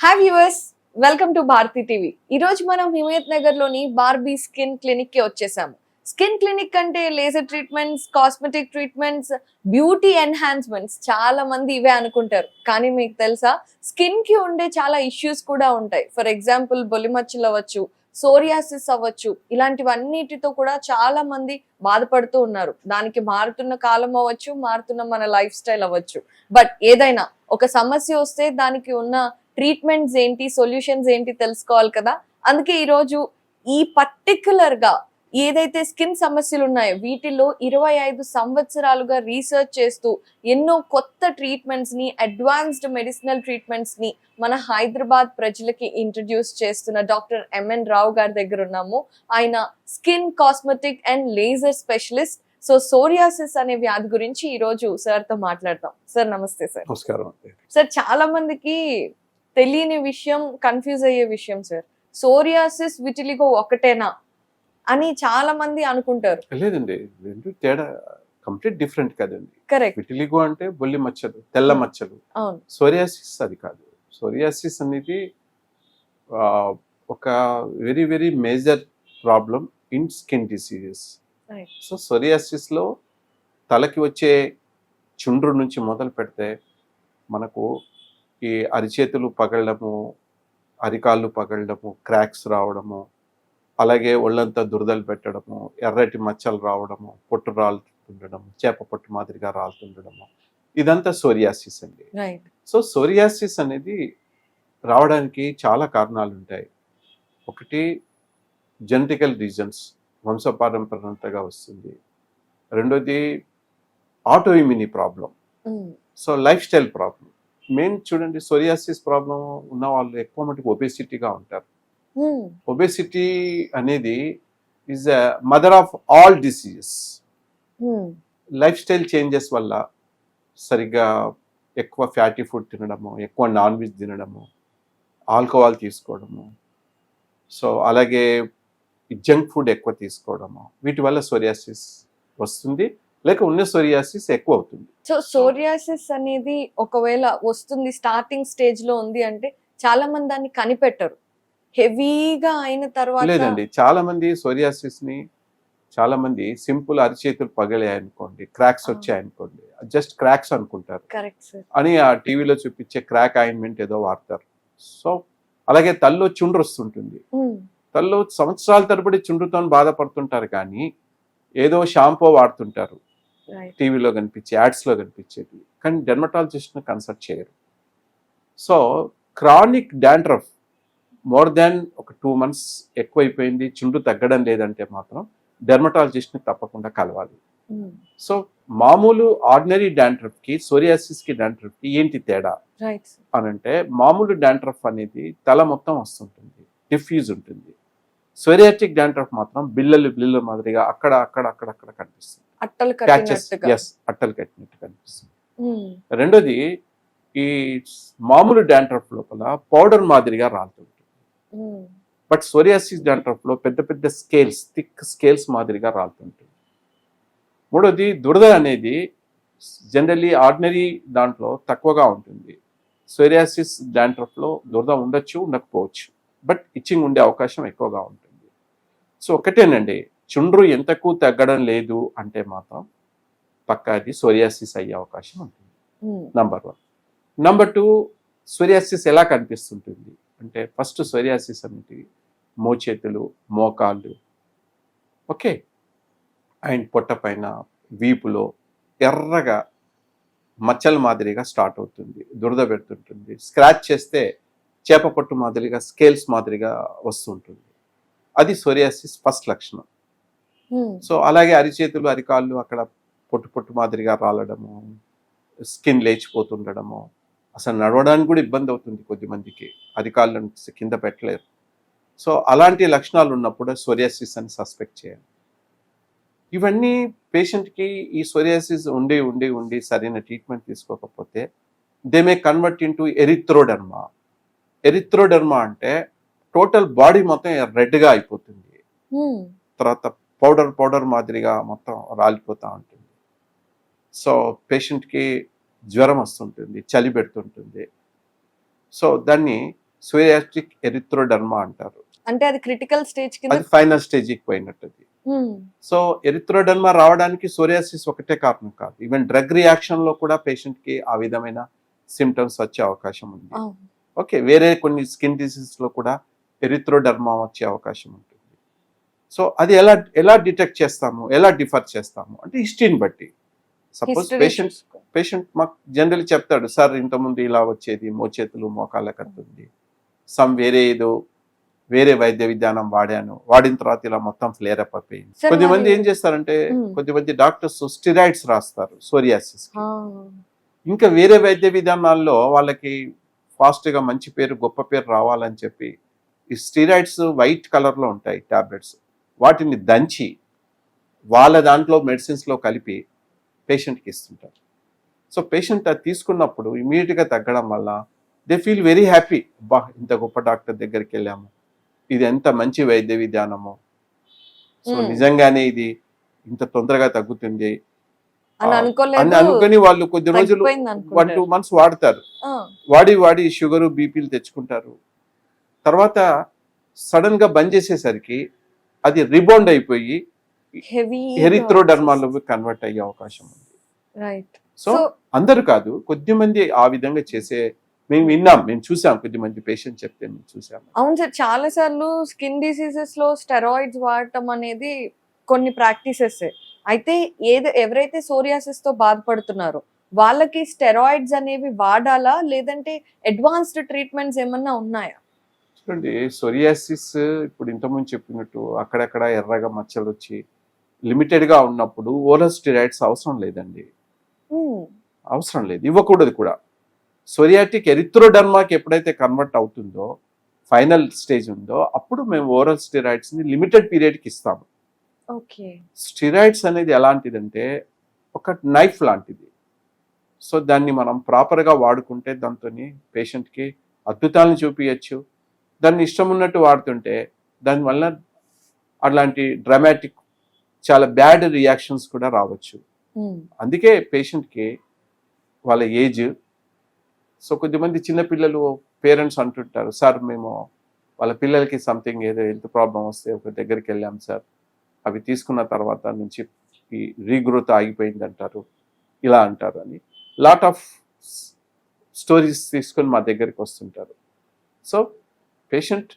Hi viewers welcome to Bharathi TV ఈ రోజు మనం హిమయత్ నగర్లోని బార్బీ స్కిన్ క్లినిక్కి వచ్చేసాము. స్కిన్ క్లినిక్ అంటే laser treatments cosmetic treatments beauty enhancements చాలా మంది ఇవే అనుకుంటారు. కానీ మీకు తెలుసా? స్కిన్కి ఉండే చాలా ఇష్యూస్ కూడా ఉంటాయి. ఫర్ ఎగ్జాంపుల్ బొలిమచ్చలు అవ్వచ్చు సోరియాసిస్ అవ్వచ్చు ఇలాంటివన్నిటితో కూడా చాలా మంది బాధపడుతూ ఉన్నారు. దానికి మారుతున్న కాలం అవ్వచ్చు మారుతున్న మన లైఫ్ స్టైల్ అవ్వచ్చు. బట్ ఏదైనా ఒక సమస్య వస్తే దానికి ఉన్న ట్రీట్మెంట్స్ ఏంటి సొల్యూషన్స్ ఏంటి తెలుసుకోవాలి కదా. అందుకే ఈరోజు ఈ పర్టికులర్గా ఏదైతే స్కిన్ సమస్యలు ఉన్నాయో వీటిలో ఇరవై ఐదు సంవత్సరాలుగా రీసెర్చ్ చేస్తూ ఎన్నో కొత్త ట్రీట్మెంట్స్ని అడ్వాన్స్డ్ మెడిసినల్ ట్రీట్మెంట్స్ని మన హైదరాబాద్ ప్రజలకి ఇంట్రడ్యూస్ చేస్తున్న డాక్టర్ ఎంఎన్ రావు గారి దగ్గర ఉన్నాము. ఆయన skin cosmetic and laser specialist. So psoriasis అనే వ్యాధి గురించి ఈ రోజు సార్తో మాట్లాడతాం సార్ నమస్తే సార్. నమస్కారం సార్ చాలా మందికి తెలియని విషయం కన్ఫ్యూజ్ అయ్యే విషయం సార్ సోరియాసిస్ విటిలిగో ఒకటేనా అని చాలా మంది అనుకుంటారు. లేదండి రెండు తేడా కంప్లీట్ డిఫరెంట్ కదండి. కరెక్ట్ విటిలిగో అంటే బొల్లి మచ్చలు తెల్ల మచ్చలు. అవును. సోరియాసిస్ అది కాదు. సోరియాసిస్ అనేది ఒక very very major problem in skin diseases. So సోరియాసిస్లో తలకి వచ్చే చుండ్రు నుంచి మొదలు పెడితే మనకు ఈ అరిచేతులు పగలడము అరికాళ్ళు పగలడము క్రాక్స్ రావడము అలాగే ఒళ్ళంతా దురదలు పెట్టడము ఎర్రటి మచ్చలు రావడము పొట్టు రాలుతుండడము చేప పొట్టు మాదిరిగా రాలుతుండడము ఇదంతా సోరియాసిస్ అండి. సో సోరియాసిస్ అనేది రావడానికి చాలా కారణాలు ఉంటాయి ఒకటి జెనటికల్ రీజన్స్ వంశపారంపరంతగా వస్తుంది. రెండోది auto immune problem so lifestyle problem. Main చూడండి సోరియాసిస్ ప్రాబ్లం ఉన్న వాళ్ళు ఎక్కువ మటుకు ఒబేసిటీగా ఉంటారు. ఒబేసిటీ అనేది is a mother of all diseases lifestyle changes వల్ల సరిగ్గా ఎక్కువ ఫ్యాటీ ఫుడ్ తినడము ఎక్కువ నాన్ వెజ్ తినడము ఆల్కహాల్ తీసుకోవడము సో అలాగే జంక్ ఫుడ్ ఎక్కువ తీసుకోవడము వీటి వల్ల సోరియాసిస్ వస్తుంది. లేక ఉన్న సోరియాసిస్ ఎక్కువ అవుతుంది సో సోరియాసిస్ అనేది ఒకవేళ వస్తుంది స్టార్టింగ్ స్టేజ్లో ఉంది అంటే చాలా మంది దాన్ని కనిపెట్టరు. హెవీగా అయిన తర్వాత లేదండి. చాలా మంది సోరియాసిస్ని చాలా మంది సింపుల్ అరిచేతులు పగిలాయి అనుకోండి క్రాక్స్. వచ్చాయి అనుకోండి జస్ట్ క్రాక్స్ అనుకుంటారు. అని ఆ టీవీలో చూపించే క్రాక్ ఆయింట్మెంట్ ఏదో వాడతారు. సో అలాగే తల్లో చుండ్రు వస్తుంటుంది. తల్లో సంవత్సరాల తరబడి చుండ్రుతో బాధపడుతుంటారు కానీ ఏదో షాంపూ వాడుతుంటారు. టీవీలో కనిపించే యాడ్స్లో కనిపించేది కానీ డెర్మటాలజిస్ట్ని కన్సల్ట్ చేయరు. So chronic dandruff more than ఒక టూ మంత్స్ ఎక్కువైపోయింది చుండ్రు తగ్గడం లేదంటే మాత్రం డెర్మటాలజిస్ట్ని తప్పకుండా కలవాలి. సో మామూలు ఆర్డినరీ డాండ్రఫ్కి సోరియాసిస్కి డాండ్రఫ్కి ఏంటి తేడా? అని అంటే మామూలు డాండ్రఫ్ అనేది తల మొత్తం వస్తుంటుంది డిఫ్యూజ్ ఉంటుంది. సోరియాటిక్ డాండ్రఫ్ మాత్రం బిల్లలు బిల్లలు మాదిరిగా అక్కడ అక్కడ అక్కడ అక్కడ కనిపిస్తుంది. అట్టలు ఎస్ అట్టలు కట్టినట్టు కనిపిస్తుంది రెండోది ఈ మామూలు డాండ్రఫ్ లోపల పౌడర్ మాదిరిగా రాలుతుంటుంది బట్ సోరియాసిస్ డాండ్రఫ్లో పెద్ద పెద్ద స్కేల్స్ థిక్ స్కేల్స్ మాదిరిగా రాలుతుంటుంది మూడోది దురద అనేది జనరల్లీ ఆర్డినరీ దాంట్లో తక్కువగా ఉంటుంది. సోరియాసిస్ డాండ్రఫ్లో దురద ఉండొచ్చు ఉండకపోవచ్చు. బట్ ఇచ్చింగ్ ఉండే అవకాశం ఎక్కువగా ఉంటుంది. సో ఒకటేనండి చుండ్రు ఎంతకు తగ్గడం లేదు అంటే మాత్రం పక్కా అది సోరియాసిస్ అయ్యే అవకాశం ఉంటుంది. Number one number two psoriasis ఎలా కనిపిస్తుంటుంది? అంటే ఫస్ట్ సోరియాసిస్ అనేది మోచేతులు మోకాళ్ళు ఓకే? అండ్ పొట్ట పైన వీపులో ఎర్రగా మచ్చల మాదిరిగా స్టార్ట్ అవుతుంది దురద పెడుతుంటుంది. స్క్రాచ్ చేస్తే చేప పొట్టు మాదిరిగా స్కేల్స్ మాదిరిగా వస్తుంటుంది. అది సోరియాసిస్ ఫస్ట్ లక్షణం. సో అలాగే అరిచేతులు అరికాళ్ళు అక్కడ పొట్టు పొట్టు మాదిరిగా రాలడము స్కిన్ లేచిపోతుండడము అసలు నడవడానికి కూడా ఇబ్బంది అవుతుంది కొద్దిమందికి అరికాళ్ళను కింద పెట్టలేరు. సో అలాంటి లక్షణాలు ఉన్నప్పుడు సోరియాసిస్ అని సస్పెక్ట్ చేయాలి. ఇవన్నీ పేషెంట్కి ఈ సోరియాసిస్ ఉండి ఉండి ఉండి సరైన ట్రీట్మెంట్ తీసుకోకపోతే they may convert into erythroderma. Erythroderma అంటే టోటల్ బాడీ మొత్తం రెడ్గా అయిపోతుంది. తర్వాత పౌడర్ పౌడర్ మాదిరిగా మొత్తం రాలిపోతూ ఉంటుంది. సో పేషెంట్కి జ్వరం వస్తుంటుంది చలి పెడుతుంటుంది. సో దాన్ని సోరియాస్టిక్ ఎరిథ్రోడర్మా అంటారు. అంటే అది క్రిటికల్ స్టేజ్ అది ఫైనల్ స్టేజ్కి పోయినట్టు అది ఉమ్, సో ఎరిథ్రోడర్మా రావడానికి సోరియాసిస్ ఒకటే కారణం కాదు. ఈవెన్ డ్రగ్ రియాక్షన్లో కూడా పేషెంట్కి ఆ విధమైన సిమ్టమ్స్ వచ్చే అవకాశం ఉంది. ఓకే వేరే కొన్ని స్కిన్ డిసీజ్లో కూడా ఎరిథ్రోడర్మా వచ్చే అవకాశం ఉంటుంది. సో అది ఎలా ఎలా డిటెక్ట్ చేస్తాము ఎలా డిఫర్ చేస్తాము? అంటే హిస్టరీని బట్టి. Suppose patient. పేషెంట్ మాకు జనరల్ చెప్తాడు సార్ ఇంతకుముందు ఇలా వచ్చేది మోచేతులు మోకాళ్ళ కత్తుంది సమ్ వేరే ఏదో వేరే వైద్య విధానం వాడాను. వాడిన తర్వాత ఇలా మొత్తం ఫ్లేర్ అప్ అయిపోయింది. కొద్దిమంది ఏం చేస్తారంటే. కొద్దిమంది డాక్టర్స్ స్టిరాయిడ్స్ రాస్తారు సోరియాసిస్ ఇంకా వేరే వైద్య విధానాల్లో వాళ్ళకి ఫాస్ట్గా మంచి పేరు గొప్ప పేరు రావాలని చెప్పి ఈ స్టిరాయిడ్స్ వైట్ కలర్లో ఉంటాయి టాబ్లెట్స్. వాటిని దంచి వాళ్ళ దాంట్లో మెడిసిన్స్లో కలిపి patient కి ఇస్తుంటారు. సో పేషెంట్ అది తీసుకున్నప్పుడు immediate గా తగ్గడం వల్ల దే ఫీల్ వెరీ హ్యాపీ. బా ఇంత గొప్ప డాక్టర్ దగ్గరికి వెళ్ళాము. ఇది ఎంత మంచి వైద్య విధానము. సో. నిజంగానే ఇది ఇంత తొందరగా తగ్గుతుంది. అని అనుకుని వాళ్ళు కొద్ది రోజులు వన్ టూ. మంత్స్ వాడతారు. వాడి వాడి షుగరు బీపీలు తెచ్చుకుంటారు. తర్వాత సడన్గా బంద్ చేసేసరికి అది రిబౌండ్ అయిపోయి ఎరిథ్రోడర్మాలో కన్వర్ట్ అయ్యే అవకాశం ఉంది. రైట్ సో సో అందరు కాదు కొద్ది మంది ఆ విధంగా చేసే మేము విన్నాం మేము చూసాం కొద్ది మంది పేషెంట్ చెప్తే మేము చూసాం. అవును సార్ చాలా సార్లు స్కిన్ డిసీజెస్లో స్టెరాయిడ్స్ వాడటం అనేది కొన్ని ప్రాక్టీసెస్ అయితే ఏది ఎవరైతే సోరియాసిస్తో బాధపడుతున్నారో వాళ్ళకి స్టెరాయిడ్స్ అనేవి వాడాలా? లేదంటే అడ్వాన్స్డ్ ట్రీట్మెంట్స్ ఏమన్నా ఉన్నాయా? చూడండి సొరియాసిస్ ఇప్పుడు ఇంతకుముందు చెప్పినట్టు అక్కడక్కడ ఎర్రగా మచ్చలు వచ్చి లిమిటెడ్గా ఉన్నప్పుడు ఓరల్ స్టిరాయిడ్స్ అవసరం లేదండి. అవసరం లేదు ఇవ్వకూడదు కూడా. సొరియాటిక్ ఎరిథ్రోడర్మాకి ఎప్పుడైతే కన్వర్ట్ అవుతుందో ఫైనల్ స్టేజ్ ఉందో అప్పుడు మేము ఓరల్ స్టిరాయిడ్స్ని లిమిటెడ్ పీరియడ్కి ఇస్తాము. ఓకే. స్టిరాయిడ్స్ అనేది ఎలాంటిదంటే ఒక నైఫ్ లాంటిది. సో దాన్ని మనం ప్రాపర్గా వాడుకుంటే దాంతో పేషెంట్కి అద్భుతాలను చూపించచ్చు దాన్ని ఇష్టం ఉన్నట్టు వాడుతుంటే దానివల్ల అలాంటి డ్రామాటిక్ చాలా బ్యాడ్ రియాక్షన్స్ కూడా రావచ్చు. ఉమ్, అందుకే పేషెంట్కి వాళ్ళ ఏజ్ సో కొద్దిమంది చిన్నపిల్లలు పేరెంట్స్ అంటుంటారు సార్ మేము వాళ్ళ పిల్లలకి సంథింగ్ ఏదో హెల్త్ ప్రాబ్లం వస్తే ఒక దగ్గరికి వెళ్ళాం సార్. అవి తీసుకున్న తర్వాత నుంచి ఈ రీగ్రోత్ ఆగిపోయింది అంటారు ఇలా అంటారు అని. లాట్ ఆఫ్ స్టోరీస్ తీసుకొని మా దగ్గరికి వస్తుంటారు. సో పేషెంట్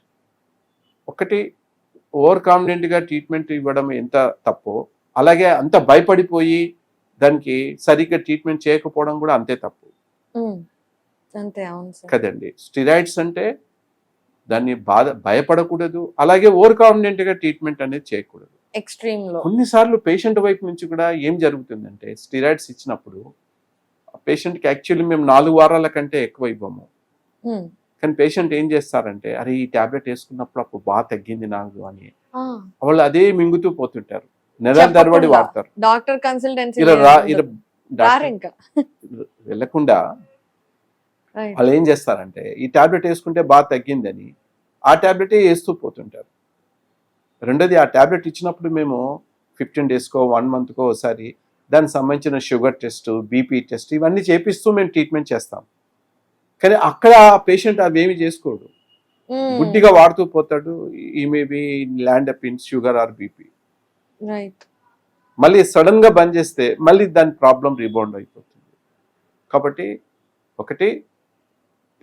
ఒకటి ఓవర్ కాన్ఫిడెంట్గా ట్రీట్మెంట్ ఇవ్వడం ఎంత తప్పో అలాగే అంత భయపడిపోయి దానికి సరిగ్గా ట్రీట్మెంట్ చేయకపోవడం కూడా అంతే తప్పు. అంతే కదండి. స్టిరాయిడ్స్ అంటే దాన్ని బాధ భయపడకూడదు అలాగే ఓవర్ కాన్ఫిడెంట్గా ట్రీట్మెంట్ అనేది చేయకూడదు. ఎక్స్ట్రీమ్లో కొన్నిసార్లు పేషెంట్ వైపు నుంచి కూడా ఏం జరుగుతుందంటే స్టిరాయిడ్స్ ఇచ్చినప్పుడు పేషెంట్కి యాక్చువల్లీ మేము నాలుగు వారాల కంటే ఎక్కువ ఇవ్వము. కానీ పేషెంట్ ఏం చేస్తారంటే అరే ఈ టాబ్లెట్ వేసుకున్నప్పుడు అప్పుడు బాగా తగ్గింది నాకు అని. వాళ్ళు అదే మింగుతూ పోతుంటారు. నెలల తరబడి. వాడతారు. డాక్టర్ కన్సల్టెన్సీ వెళ్ళకుండా వాళ్ళు ఏం చేస్తారంటే ఈ టాబ్లెట్ వేసుకుంటే బాగా తగ్గిందని ఆ టాబ్లెటే వేస్తూ పోతుంటారు. రెండోది ఆ టాబ్లెట్ ఇచ్చినప్పుడు మేము ఫిఫ్టీన్ డేస్కో వన్ మంత్కో ఒకసారి దానికి సంబంధించిన షుగర్ టెస్ట్ బీపీ టెస్ట్ ఇవన్నీ చేపిస్తూ మేము ట్రీట్మెంట్ చేస్తాం. కానీ అక్కడ పేషెంట్ అవేమి చేసుకోడు. గుడ్డిగా వాడుతూ పోతాడు. ఈ maybe land up in sugar or BP right మళ్ళీ సడన్గా బంద్ చేస్తే మళ్ళీ దాని ప్రాబ్లం రీబౌండ్ అయిపోతుంది. కాబట్టి ఒకటి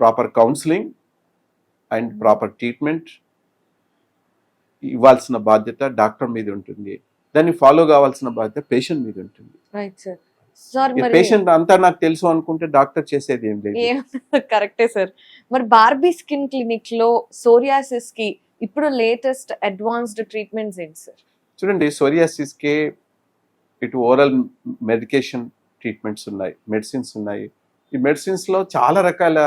proper counselling and proper treatment ఇవ్వాల్సిన బాధ్యత డాక్టర్ మీద ఉంటుంది. దాన్ని ఫాలో కావాల్సిన బాధ్యత పేషెంట్ మీద ఉంటుంది. పేషెంట్ అంతా నాకు తెలుసు అనుకుంటే డాక్టర్ చేసేది ఏం లేదు. కరెక్టే సార్. మరి బార్బీ స్కిన్ క్లినిక్లో సోరియాసిస్కి ఇప్పుడు లేటెస్ట్ అడ్వాన్స్డ్ ట్రీట్మెంట్స్ ఏంటి సార్? చూడండి సోరియాసిస్కి ఇటు ఓరల్ మెడికేషన్ ట్రీట్మెంట్స్ ఉన్నాయి మెడిసిన్స్ ఉన్నాయి. ఈ మెడిసిన్స్లో చాలా రకాల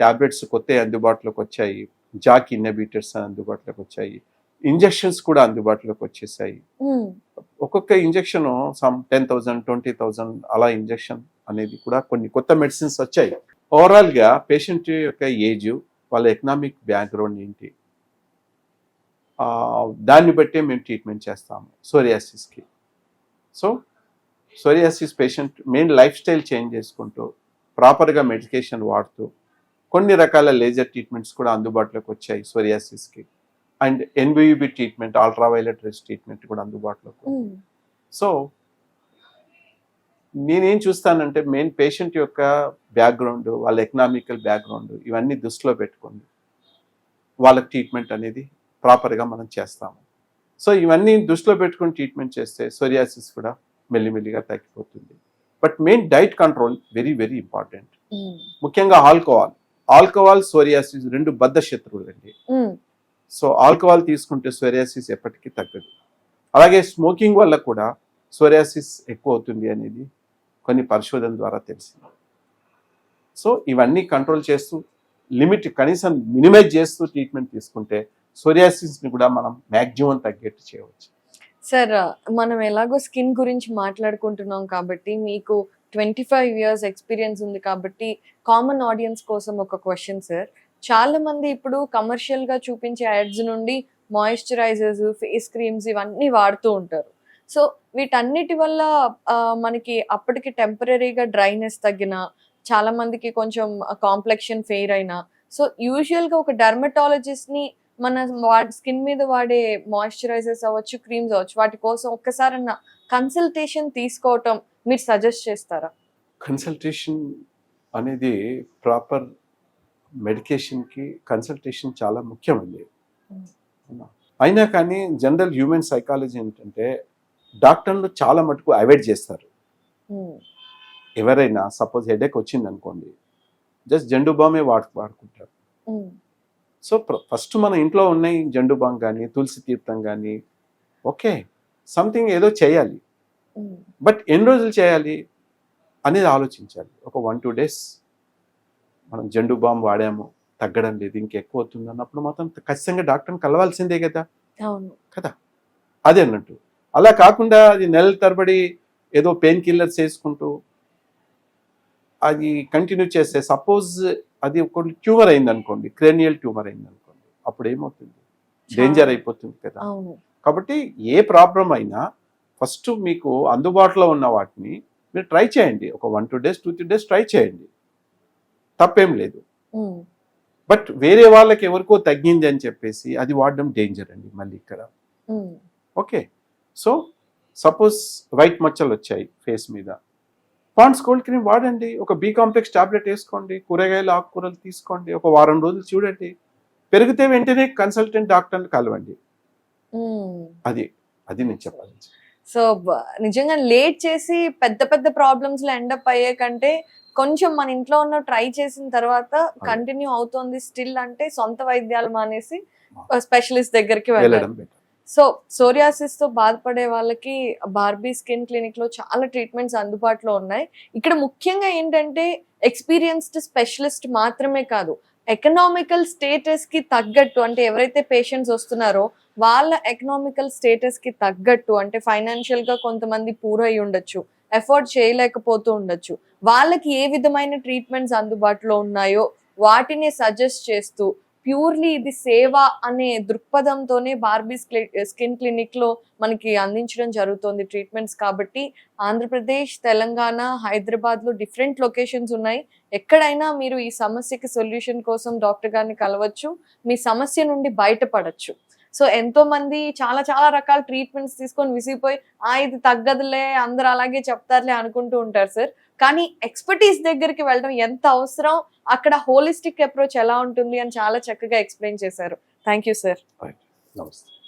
టాబ్లెట్స్ కొత్త అందుబాటులోకి వచ్చాయి. జాక్ ఇన్నబీటర్స్ అందుబాటులోకి వచ్చాయి. ఇంజెక్షన్స్ కూడా అందుబాటులోకి వచ్చేసాయి. ఒక్కొక్క injection some ten thousand twenty thousand అలా ఇంజెక్షన్ అనేది కూడా కొన్ని కొత్త మెడిసిన్స్ వచ్చాయి. ఓవరాల్గా పేషెంట్ యొక్క ఏజ్ వాళ్ళ ఎకనామిక్ బ్యాక్గ్రౌండ్ ఏంటి? దాన్ని బట్టే మేము ట్రీట్మెంట్ చేస్తాము సోరియాసిస్కి. So psoriasis patient main lifestyle change చేసుకుంటూ ప్రాపర్గా మెడికేషన్ వాడుతూ కొన్ని రకాల లేజర్ ట్రీట్మెంట్స్ కూడా అందుబాటులోకి వచ్చాయి సోరియాసిస్కి. And NBUVB treatment ultraviolet rays treatment కూడా అందుబాటులోకి ఉంది. ఉమ్, సో నేనేం చూస్తానంటే మెయిన్ పేషెంట్ యొక్క బ్యాక్గ్రౌండ్ వాళ్ళ ఎకనామికల్ బ్యాక్గ్రౌండ్ ఇవన్నీ దృష్టిలో పెట్టుకోండి. వాళ్ళకి ట్రీట్మెంట్ అనేది ప్రాపర్గా మనం చేస్తాము. సో ఇవన్నీ దృష్టిలో పెట్టుకుని ట్రీట్మెంట్ చేస్తే సోరియాసిస్ కూడా మెల్లిమెల్లిగా తగ్గిపోతుంది. But main diet control very very important ముఖ్యంగా ఆల్కహాల్ ఆల్కహాల్ సోరియాసిస్ రెండు బద్ధ శత్రువులు అండి ఉమ్, సో ఆల్కహాల్ తీసుకుంటే సోరియాసిస్ ఎప్పటికీ తగ్గదు. అలాగే స్మోకింగ్ వల్ల కూడా సోరియాసిస్ ఎక్కువ అవుతుంది అనేది కొన్ని పరిశోధన ద్వారా తెలిసింది. సో ఇవన్నీ కంట్రోల్ చేస్తూ లిమిట్ కనీసం మినిమైజ్ చేస్తూ ట్రీట్మెంట్ తీసుకుంటే సోరియాసిస్ని కూడా మనం మ్యాక్సిమం తగ్గేట్టు చేయవచ్చు. సార్ మనం ఎలాగో స్కిన్ గురించి మాట్లాడుకుంటున్నాం కాబట్టి మీకు ట్వంటీ ఫైవ్ ఇయర్స్ ఎక్స్పీరియన్స్ ఉంది కాబట్టి కామన్ ఆడియన్స్ కోసం ఒక క్వశ్చన్ సార్. చాలా మంది ఇప్పుడు కమర్షియల్గా చూపించే యాడ్స్ నుండి మాయిశ్చరైజర్స్ ఫేస్ క్రీమ్స్ ఇవన్నీ వాడుతూ ఉంటారు. సో వీటన్నిటి వల్ల మనకి అప్పటికి టెంపరీగా డ్రైనెస్ తగ్గిన చాలా మందికి కొంచెం కాంప్లెక్షన్ ఫెయిర్ అయినా సో యూజువల్గా ఒక డర్మటాలజిస్ట్ని మన స్కిన్ మీద వాడే మాయిశ్చరైజర్స్ అవ్వచ్చు క్రీమ్స్ అవ్వచ్చు వాటి కోసం ఒక్కసారన్నా కన్సల్టేషన్ తీసుకోవటం మీరు సజెస్ట్ చేస్తారా? కన్సల్టేషన్ అనేది ప్రాపర్ మెడికేషన్కి కన్సల్టేషన్ చాలా ముఖ్యమండి. అయినా కానీ జనరల్ హ్యూమన్ సైకాలజీ ఏంటంటే డాక్టర్లు చాలా మటుకు అవాయిడ్ చేస్తారు. ఎవరైనా సపోజ్ హెడేక్ వచ్చింది అనుకోండి జస్ట్ జండు బామే వాడు వాడుకుంటారు. సో ఫస్ట్ మన ఇంట్లో ఉన్నాయి జండు బామ్ కానీ తులసి తీర్థం కానీ ఓకే సంథింగ్ ఏదో చేయాలి. బట్ ఎన్ని రోజులు చేయాలి అనేది ఆలోచించాలి. ఒక వన్ టూ డేస్. మనం జండు బామ్ వాడాము తగ్గడం లేదు ఇంకెక్కువ అవుతుంది అన్నప్పుడు మాత్రం ఖచ్చితంగా డాక్టర్ని కలవాల్సిందే కదా. కదా? అదే అన్నట్టు. అలా కాకుండా అది నెలల తరబడి ఏదో పెయిన్ కిల్లర్స్ వేసుకుంటూ అది కంటిన్యూ చేస్తే సపోజ్ అది ఒక ట్యూమర్ అయింది అనుకోండి క్రేనియల్ ట్యూమర్ అయింది అనుకోండి అప్పుడు ఏమవుతుంది? డేంజర్ అయిపోతుంది కదా. కాబట్టి ఏ ప్రాబ్లం అయినా ఫస్ట్ మీకు అందుబాటులో ఉన్న వాటిని మీరు ట్రై చేయండి. ఒక one two days two three days try చేయండి. తప్పేం లేదు. బట్ వేరే వాళ్ళకి ఎవరికో తగ్గింది అని చెప్పేసి అది వాడడం డేంజర్ అండి మళ్ళీ ఇక్కడ. ఓకే. సో సపోజ్ వైట్ మచ్చలు వచ్చాయి ఫేస్ మీద. పాండ్స్ కోల్డ్ క్రీమ్ వాడండి. ఒక బి కాంప్లెక్స్ టాబ్లెట్ వేసుకోండి. కూరగాయలు ఆకుకూరలు తీసుకోండి. ఒక వారం రోజులు చూడండి. పెరిగితే వెంటనే కన్సల్టెంట్ డాక్టర్ని కలవండి. అది అది నేను చెప్పాలి సో నిజంగా లేట్ చేసి పెద్ద పెద్ద ప్రాబ్లమ్స్లో ఎండప్ అయ్యే కంటే కొంచెం మన ఇంట్లో ఉన్న ట్రై చేసిన తర్వాత కంటిన్యూ అవుతోంది స్టిల్ అంటే సొంత వైద్యాలు మానేసి స్పెషలిస్ట్ దగ్గరికి వెళ్ళడం. సో సోరియాసిస్తో బాధపడే వాళ్ళకి బార్బీ స్కిన్ క్లినిక్లో చాలా ట్రీట్మెంట్స్ అందుబాటులో ఉన్నాయి. ఇక్కడ ముఖ్యంగా ఏంటంటే ఎక్స్పీరియన్స్డ్ స్పెషలిస్ట్ మాత్రమే కాదు ఎకనామికల్ స్టేటస్కి తగ్గట్టు అంటే ఎవరైతే పేషెంట్స్ వస్తున్నారో వాళ్ళ ఎకనామికల్ స్టేటస్కి తగ్గట్టు అంటే ఫైనాన్షియల్గా కొంతమంది పూర్ అయి ఉండొచ్చు. ఎఫోర్డ్ చేయలేకపోతూ ఉండొచ్చు. వాళ్ళకి ఏ విధమైన ట్రీట్మెంట్స్ అందుబాటులో ఉన్నాయో వాటిని సజెస్ట్ చేస్తూ ప్యూర్లీ ఇది సేవ అనే దృక్పథంతోనే బార్బీస్ స్కిన్ క్లినిక్లో మనకి అందించడం జరుగుతుంది ట్రీట్మెంట్స్ కాబట్టి ఆంధ్రప్రదేశ్ తెలంగాణ హైదరాబాద్లో డిఫరెంట్ లొకేషన్స్ ఉన్నాయి. ఎక్కడైనా మీరు ఈ సమస్యకి సొల్యూషన్ కోసం డాక్టర్ గారిని కలవచ్చు. మీ సమస్య నుండి బయటపడచ్చు. సో ఎంతో మంది చాలా చాలా రకాల ట్రీట్మెంట్స్ తీసుకొని విసిగిపోయి ఆ ఇది తగ్గదులే అందరు అలాగే చెప్తారులే అనుకుంటూ ఉంటారు సార్. కానీ ఎక్స్పర్టీస్ దగ్గరికి వెళ్ళడం ఎంత అవసరం? అక్కడ హోలిస్టిక్ అప్రోచ్ ఎలా ఉంటుంది అని చాలా చక్కగా ఎక్స్ప్లెయిన్ చేశారు. థ్యాంక్ యూ సార్ నమస్తే.